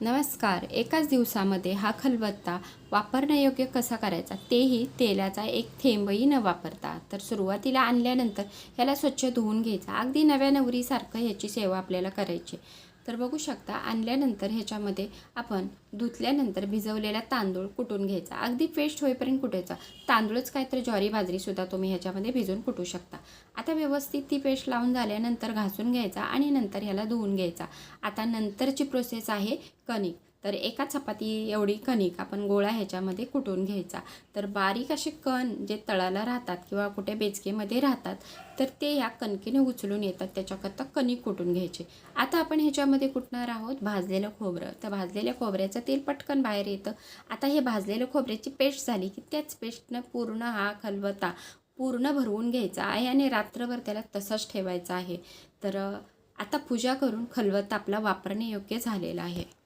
नमस्कार. एकाच दिवसामध्ये हा खलबत्ता वापरण्यायोग्य कसा करायचा? तेही तेलाचा एक थेंबही न वापरता. तर सुरुवातीला आणल्यानंतर ह्याला स्वच्छ धुवून घ्यायचा. अगदी नव्या नवरीसारखं ह्याची सेवा आपल्याला करायची तर बघू शकता आणल्यानंतर ह्याच्यामध्ये आपण धुतल्यानंतर भिजवलेला तांदूळ कुटून घ्यायचा. अगदी पेस्ट होईपर्यंत कुटायचा. तांदूळच काय तर ज्वारी बाजरीसुद्धा तुम्ही ह्याच्यामध्ये भिजवून कुटू शकता. आता व्यवस्थित ती पेस्ट लावून झाल्यानंतर घासून घ्यायचा आणि नंतर ह्याला धुवून घ्यायचा. आता नंतरची प्रोसेस आहे कणिक. तर एका चपाती एवढी कणिक आपण गोळा ह्याच्यामध्ये कुटून घ्यायचा. तर बारीक असे कण जे तळाला राहतात किंवा कुठे बेचकेमध्ये राहतात तर ते ह्या कणकेने उचलून येतात त्याच्याकरता कणिक कुटून घ्यायचे. आता आपण ह्याच्यामध्ये कुटणार आहोत भाजलेलं खोबरं. तर भाजलेल्या खोबऱ्याचं तेल पटकन बाहेर येतं. आता हे भाजलेलं खोबऱ्याची पेस्ट झाली की त्याच पेस्टनं पूर्ण हा खलवता पूर्ण भरवून घ्यायचा आहे आणि रात्रभर त्याला तसंच ठेवायचं आहे. तर आता पूजा करून खलबत्ता आपला वापरणे योग्य झालेला आहे.